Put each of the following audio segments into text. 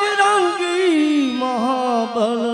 বজরঙ্গি মহাবল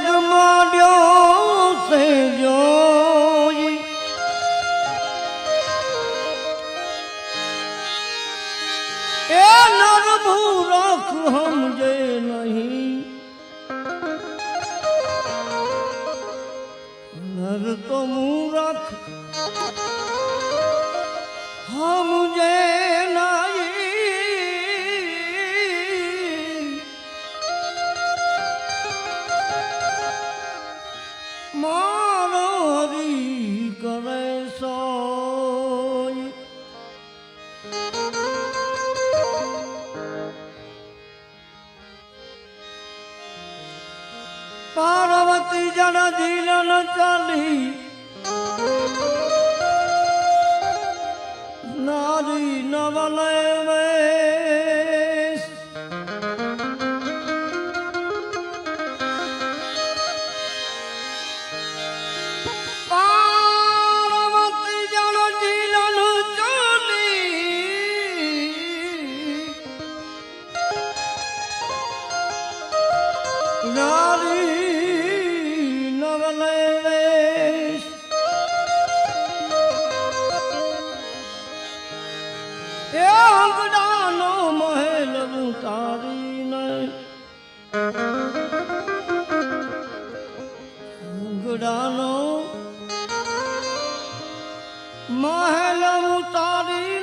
જગમાં ડ્યો છે જોઈ. એ નર ભૂરખ સમજે નહીં. નર પાર્વતી જન દિલન ચાલી. નારી નવલય કલમ તારી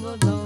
come along.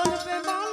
চলবে মাল